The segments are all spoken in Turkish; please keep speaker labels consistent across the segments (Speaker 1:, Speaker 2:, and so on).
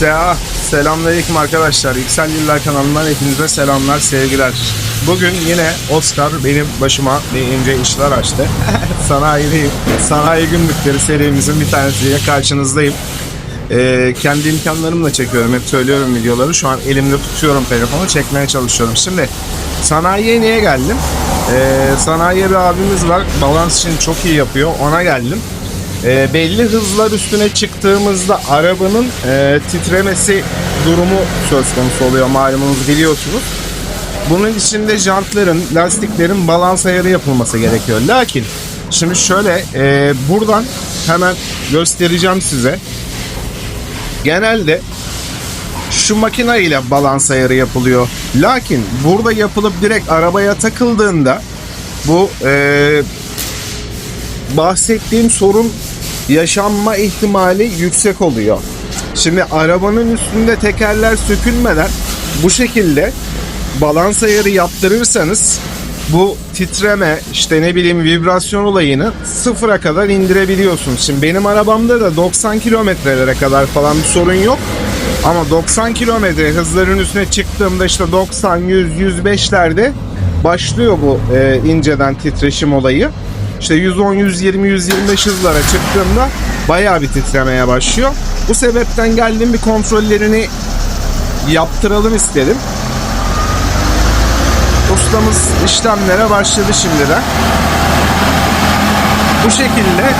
Speaker 1: Seha, selamünaleyküm arkadaşlar. Yüksel Yıllar kanalından hepinize selamlar, sevgiler. Bugün yine Oscar benim başıma bir ince işler açtı. Sanayideyim. Sanayi günlükleri serimizin bir tanesiyle karşınızdayım. Ee, kendi imkanlarımla çekiyorum. Hep söylüyorum videoları. Şu an elimde tutuyorum telefonu. Çekmeye çalışıyorum. Şimdi sanayiye niye geldim? Ee, sanayiye bir abimiz var. Balans için çok iyi yapıyor. Ona geldim. E, belli hızlar üstüne çıktığımızda arabanın e, titremesi durumu söz konusu oluyor malumunuz biliyorsunuz. Bunun için de jantların, lastiklerin balans ayarı yapılması gerekiyor. Lakin şimdi şöyle e, buradan hemen göstereceğim size. Genelde şu makine ile balans ayarı yapılıyor. Lakin burada yapılıp direkt arabaya takıldığında bu e, bahsettiğim sorun yaşanma ihtimali yüksek oluyor. Şimdi arabanın üstünde tekerler sökülmeden bu şekilde balans ayarı yaptırırsanız bu titreme işte ne bileyim vibrasyon olayını sıfıra kadar indirebiliyorsunuz. Şimdi benim arabamda da 90 kilometrelere kadar falan bir sorun yok. Ama 90 kilometre hızların üstüne çıktığımda işte 90, 100, 105'lerde başlıyor bu e, inceden titreşim olayı. İşte 110, 120, 125 hızlara çıktığımda bayağı bir titremeye başlıyor. Bu sebepten geldim bir kontrollerini yaptıralım istedim. Ustamız işlemlere başladı şimdiden. Bu şekilde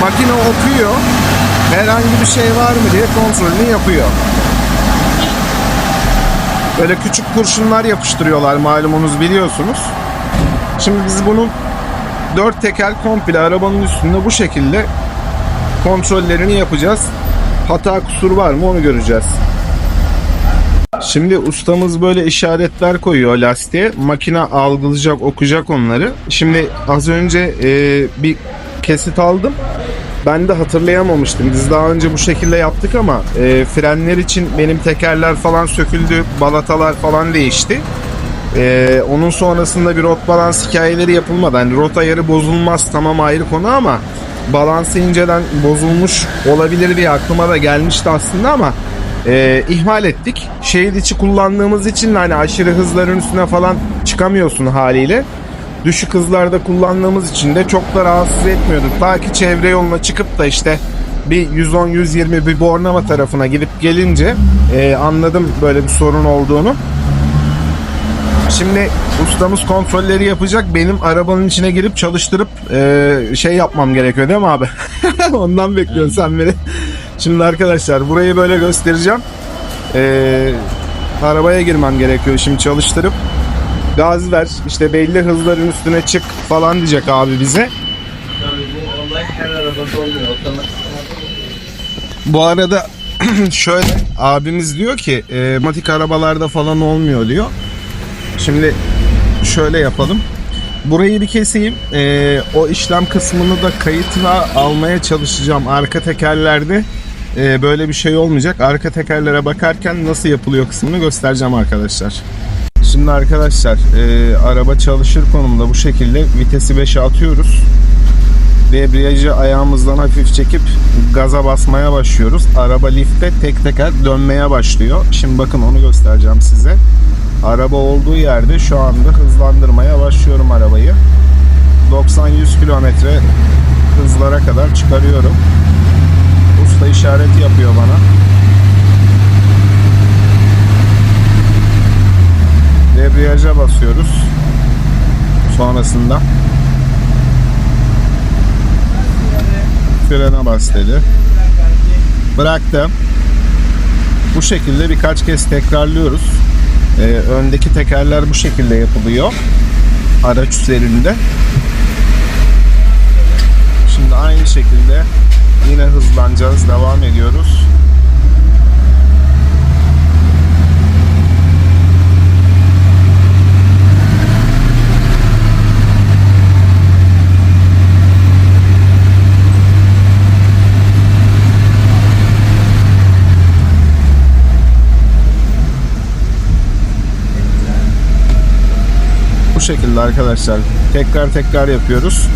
Speaker 1: makine okuyor. Herhangi bir şey var mı diye kontrolünü yapıyor. Böyle küçük kurşunlar yapıştırıyorlar malumunuz biliyorsunuz. Şimdi biz bunun dört teker komple arabanın üstünde bu şekilde kontrollerini yapacağız. Hata kusur var mı onu göreceğiz. Şimdi ustamız böyle işaretler koyuyor lastiğe. Makine algılayacak, okuyacak onları. Şimdi az önce e, bir kesit aldım. Ben de hatırlayamamıştım. Biz daha önce bu şekilde yaptık ama e, frenler için benim tekerler falan söküldü, balatalar falan değişti. Ee, onun sonrasında bir rot balans hikayeleri yapılmadı. Yani rot ayarı bozulmaz tamam ayrı konu ama balansı inceden bozulmuş olabilir diye aklıma da gelmişti aslında ama e, ihmal ettik. Şehir içi kullandığımız için hani aşırı hızların üstüne falan çıkamıyorsun haliyle. Düşük hızlarda kullandığımız için de çok da rahatsız etmiyordu. Ta ki çevre yoluna çıkıp da işte bir 110-120 bir Bornova tarafına gidip gelince e, anladım böyle bir sorun olduğunu. Şimdi ustamız kontrolleri yapacak. Benim arabanın içine girip çalıştırıp e, şey yapmam gerekiyor değil mi abi? Ondan bekliyorsun sen beni. Şimdi arkadaşlar burayı böyle göstereceğim. E, arabaya girmem gerekiyor şimdi çalıştırıp. Gaz ver işte belli hızların üstüne çık falan diyecek abi bize.
Speaker 2: Bu
Speaker 1: Bu arada şöyle abimiz diyor ki e, matik arabalarda falan olmuyor diyor. Şimdi şöyle yapalım. Burayı bir keseyim. E, o işlem kısmını da kayıtına almaya çalışacağım. Arka tekerlerde e, böyle bir şey olmayacak. Arka tekerlere bakarken nasıl yapılıyor kısmını göstereceğim arkadaşlar. Şimdi arkadaşlar e, araba çalışır konumda bu şekilde vitesi 5'e atıyoruz debriyajı ayağımızdan hafif çekip gaza basmaya başlıyoruz. Araba lifte tek teker dönmeye başlıyor. Şimdi bakın onu göstereceğim size. Araba olduğu yerde şu anda hızlandırmaya başlıyorum arabayı. 90-100 kilometre hızlara kadar çıkarıyorum. Usta işareti yapıyor bana. Debriyaja basıyoruz. Sonrasında frene bas dedi. Bıraktım. Bu şekilde birkaç kez tekrarlıyoruz. Ee, öndeki tekerler bu şekilde yapılıyor. Araç üzerinde. Şimdi aynı şekilde yine hızlanacağız. Devam ediyoruz. Şekilde arkadaşlar. Tekrar tekrar yapıyoruz.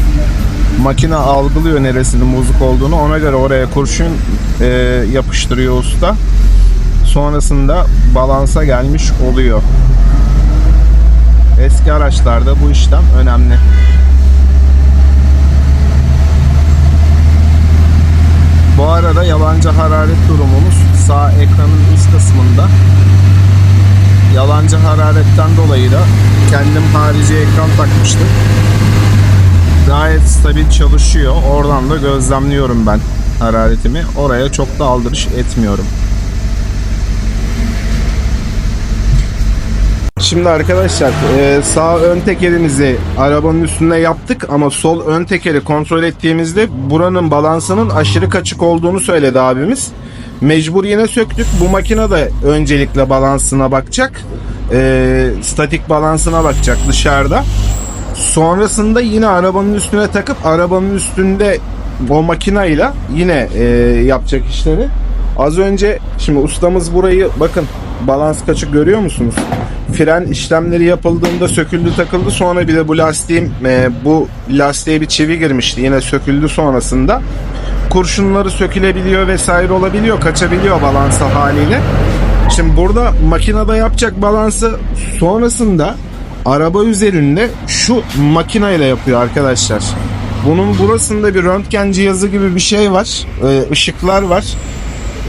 Speaker 1: Makine algılıyor neresinin bozuk olduğunu. Ona göre oraya kurşun e, yapıştırıyor usta. sonrasında balansa gelmiş oluyor. Eski araçlarda bu işlem önemli. Bu arada yabancı hararet durumumuz sağ ekranın üst kısmında. Yalancı hararetten dolayı da kendim harici ekran takmıştım. Gayet stabil çalışıyor. Oradan da gözlemliyorum ben hararetimi. Oraya çok da aldırış etmiyorum. Şimdi arkadaşlar e, sağ ön tekerimizi arabanın üstünde yaptık ama sol ön tekeri kontrol ettiğimizde buranın balansının aşırı kaçık olduğunu söyledi abimiz. Mecbur yine söktük. Bu makine de öncelikle balansına bakacak. E, statik balansına bakacak dışarıda. Sonrasında yine arabanın üstüne takıp arabanın üstünde o makinayla yine e, yapacak işleri. Az önce şimdi ustamız burayı bakın balans kaçık görüyor musunuz? Fren işlemleri yapıldığında söküldü takıldı sonra bir de bu lastiğim e, bu lastiğe bir çivi girmişti yine söküldü sonrasında. Kurşunları sökülebiliyor vesaire olabiliyor kaçabiliyor balansa haliyle. Şimdi burada makinede yapacak balansı sonrasında araba üzerinde şu makineyle yapıyor arkadaşlar. Bunun burasında bir röntgen cihazı gibi bir şey var. Ee, ışıklar var.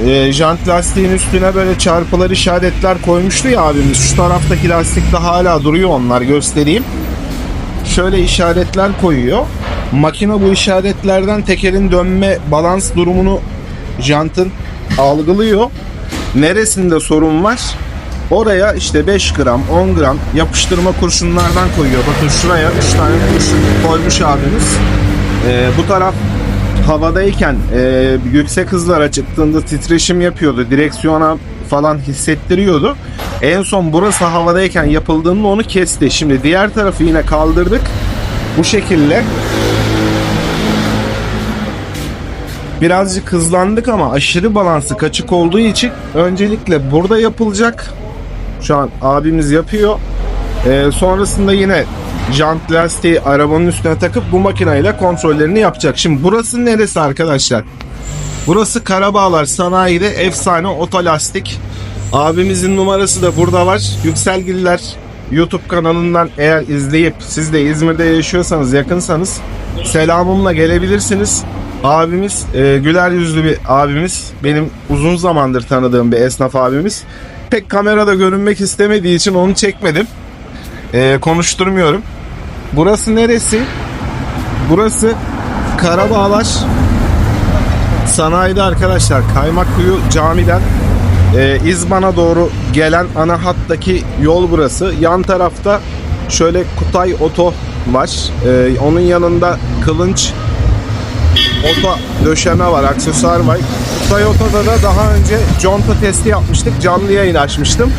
Speaker 1: Ee, jant lastiğin üstüne böyle çarpılar işaretler koymuştu ya abimiz. Şu taraftaki lastikte hala duruyor onlar göstereyim. Şöyle işaretler koyuyor. Makine bu işaretlerden tekerin dönme balans durumunu jantın algılıyor. Neresinde sorun var? Oraya işte 5 gram, 10 gram yapıştırma kurşunlardan koyuyor. Bakın şuraya 3 tane kurşun koymuş abimiz. Ee, bu taraf havadayken e, yüksek hızlara çıktığında titreşim yapıyordu. Direksiyona falan hissettiriyordu. En son burası havadayken yapıldığında onu kesti. Şimdi diğer tarafı yine kaldırdık. Bu şekilde birazcık hızlandık ama aşırı balansı kaçık olduğu için öncelikle burada yapılacak. Şu an abimiz yapıyor. Ee, sonrasında yine jant lastiği arabanın üstüne takıp bu makineyle kontrollerini yapacak. Şimdi burası neresi arkadaşlar? Burası Karabağlar Sanayi'de efsane otolastik. Abimizin numarası da burada var. Yükselgiller YouTube kanalından eğer izleyip siz de İzmir'de yaşıyorsanız yakınsanız selamımla gelebilirsiniz. Abimiz e, güler yüzlü bir abimiz. Benim uzun zamandır tanıdığım bir esnaf abimiz. Pek kamerada görünmek istemediği için onu çekmedim. E, konuşturmuyorum. Burası neresi? Burası Karabağlar sanayide arkadaşlar Kaymakkuyu camiden e, İzban'a doğru gelen ana hattaki yol burası. Yan tarafta şöyle Kutay Oto var. E, onun yanında Kılınç Oto döşeme var, aksesuar var. Kutay Oto'da da daha önce conta testi yapmıştık. Canlı yayın açmıştım.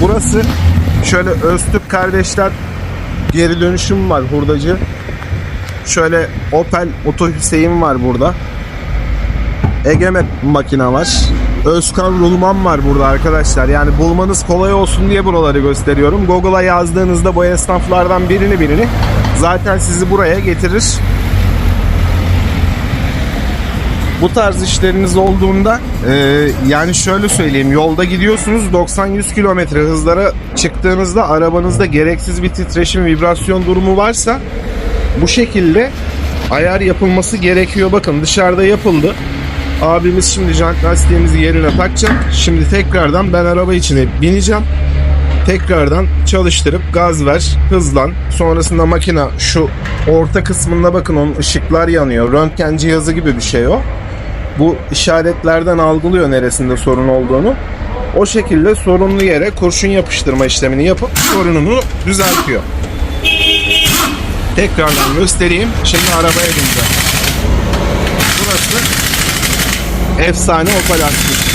Speaker 1: Burası şöyle Öztürk kardeşler geri dönüşüm var hurdacı. Şöyle Opel Oto Hüseyin var burada. Egemet makine var. Özkan Rulman var burada arkadaşlar. Yani bulmanız kolay olsun diye buraları gösteriyorum. Google'a yazdığınızda bu esnaflardan birini birini zaten sizi buraya getirir. Bu tarz işleriniz olduğunda e, yani şöyle söyleyeyim yolda gidiyorsunuz 90-100 kilometre hızlara çıktığınızda arabanızda gereksiz bir titreşim vibrasyon durumu varsa bu şekilde ayar yapılması gerekiyor. Bakın dışarıda yapıldı. Abimiz şimdi jant lastiğimizi yerine takacak. Şimdi tekrardan ben araba içine bineceğim. Tekrardan çalıştırıp gaz ver, hızlan. Sonrasında makine şu orta kısmında bakın onun ışıklar yanıyor. Röntgen cihazı gibi bir şey o. Bu işaretlerden algılıyor neresinde sorun olduğunu. O şekilde sorunlu yere kurşun yapıştırma işlemini yapıp sorununu düzeltiyor. Tekrardan göstereyim. Şimdi arabaya bineceğim. Burası efsane Opel Astra.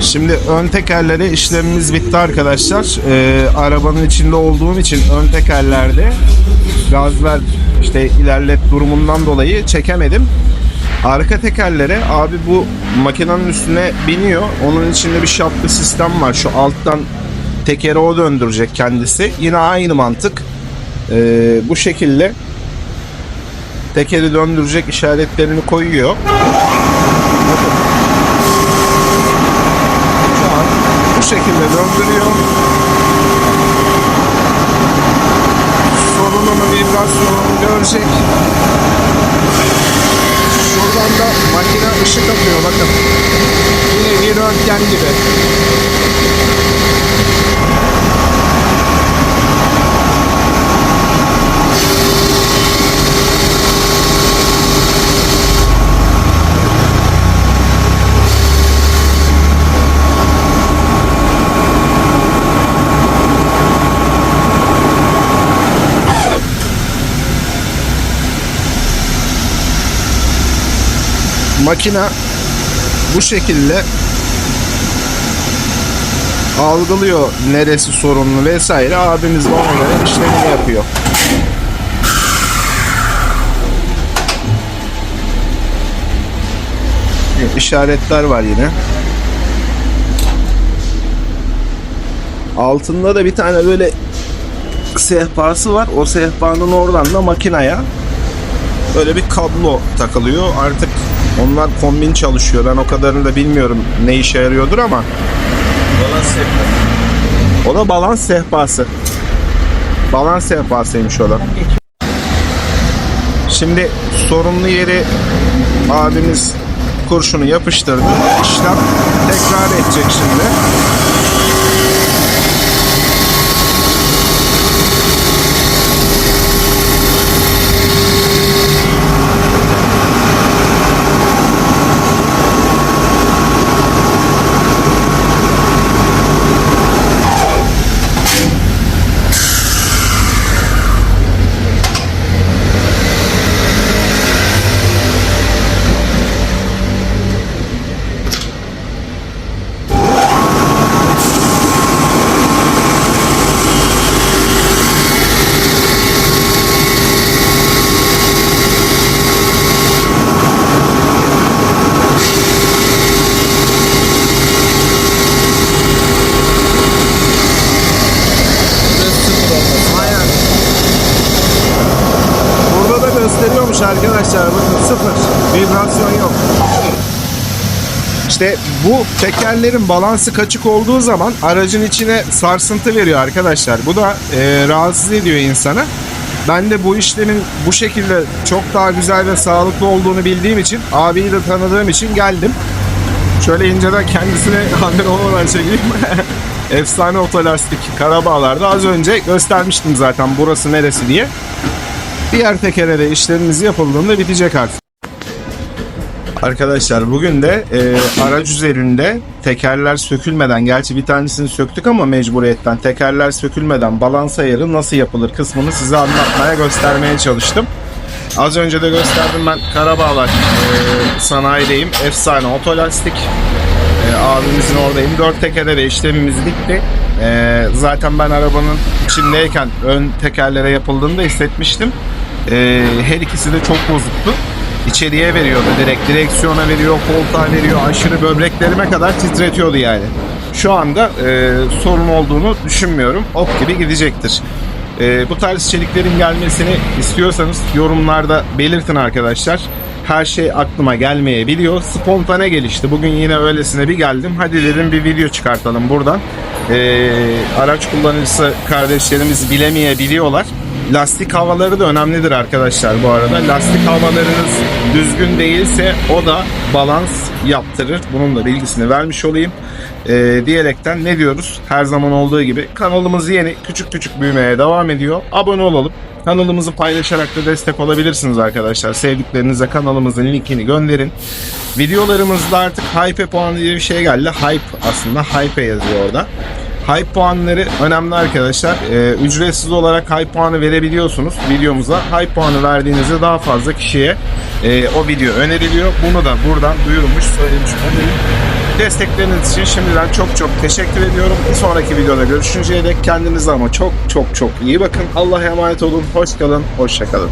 Speaker 1: Şimdi ön tekerlere işlemimiz bitti arkadaşlar. Ee, arabanın içinde olduğum için ön tekerlerde gaz ver işte ilerlet durumundan dolayı çekemedim. Arka tekerlere abi bu makinenin üstüne biniyor. Onun içinde bir şaplı sistem var. Şu alttan tekeri o döndürecek kendisi. Yine aynı mantık. Ee, bu şekilde tekeri döndürecek işaretlerini koyuyor. Bakın. şekilde döndürüyor. Sorununu, vibrasyonunu görecek. Şuradan da makine ışık atıyor bakın. Yine bir röntgen gibi. Makina bu şekilde algılıyor neresi sorunlu vesaire. Abimiz de ona göre işlemini yapıyor. İşaretler var yine. Altında da bir tane böyle sehpası var. O sehpanın oradan da makinaya böyle bir kablo takılıyor. Artık onlar kombin çalışıyor. Ben o kadarını da bilmiyorum ne işe yarıyordur ama
Speaker 2: Valla sevdim.
Speaker 1: o da balans sehpası. Balans sehpasıymış o da. Şimdi sorunlu yeri abimiz kurşunu yapıştırdı. İşlem tekrar edecek şimdi.
Speaker 2: Ve sıfır olması.
Speaker 1: Aynen. Burada da gösteriyormuş arkadaşlar. Bakın sıfır. Vibrasyon yok. İşte bu tekerlerin balansı kaçık olduğu zaman aracın içine sarsıntı veriyor arkadaşlar. Bu da e, rahatsız ediyor insanı. Ben de bu işlemin bu şekilde çok daha güzel ve sağlıklı olduğunu bildiğim için, abiyi de tanıdığım için geldim. Şöyle inceden kendisine haber olmadan çekeyim. Efsane otolastik Karabağlar'da az önce göstermiştim zaten burası neresi diye. Diğer tekere de işlemimiz yapıldığında bitecek artık. Arkadaşlar bugün de e, araç üzerinde tekerler sökülmeden gerçi bir tanesini söktük ama mecburiyetten tekerler sökülmeden balans ayarı nasıl yapılır kısmını size anlatmaya göstermeye çalıştım. Az önce de gösterdim ben Karabağlar e, sanayideyim. Efsane otolastik. E, abimizin oradayım. Dört tekere de işlemimiz bitti. E, zaten ben arabanın içindeyken ön tekerlere yapıldığında hissetmiştim. E, her ikisi de çok bozuktu. İçeriye veriyordu direkt. Direksiyona veriyor, koltuğa veriyor. Aşırı böbreklerime kadar titretiyordu yani. Şu anda e, sorun olduğunu düşünmüyorum. Ok gibi gidecektir. E, bu tarz içeriklerin gelmesini istiyorsanız yorumlarda belirtin arkadaşlar. Her şey aklıma gelmeyebiliyor. Spontane gelişti. Bugün yine öylesine bir geldim. Hadi dedim bir video çıkartalım buradan. E, araç kullanıcısı kardeşlerimiz bilemeyebiliyorlar. Lastik havaları da önemlidir arkadaşlar bu arada. Lastik havalarınız düzgün değilse o da balans yaptırır. Bunun da bilgisini vermiş olayım. Ee, diyerekten ne diyoruz? Her zaman olduğu gibi kanalımız yeni küçük küçük büyümeye devam ediyor. Abone olalım. Kanalımızı paylaşarak da destek olabilirsiniz arkadaşlar. Sevdiklerinize kanalımızın linkini gönderin. Videolarımızda artık hype puanı diye bir şey geldi. Hype aslında hype yazıyor orada. Hype puanları önemli arkadaşlar. Ee, ücretsiz olarak hype puanı verebiliyorsunuz videomuza. Hype puanı verdiğinizde daha fazla kişiye e, o video öneriliyor. Bunu da buradan duyurmuş, söylemiş olayım. Destekleriniz için şimdiden çok çok teşekkür ediyorum. Bir sonraki videoda görüşünceye dek kendinize ama çok çok çok iyi bakın. Allah'a emanet olun. Hoş kalın. Hoşça kalın.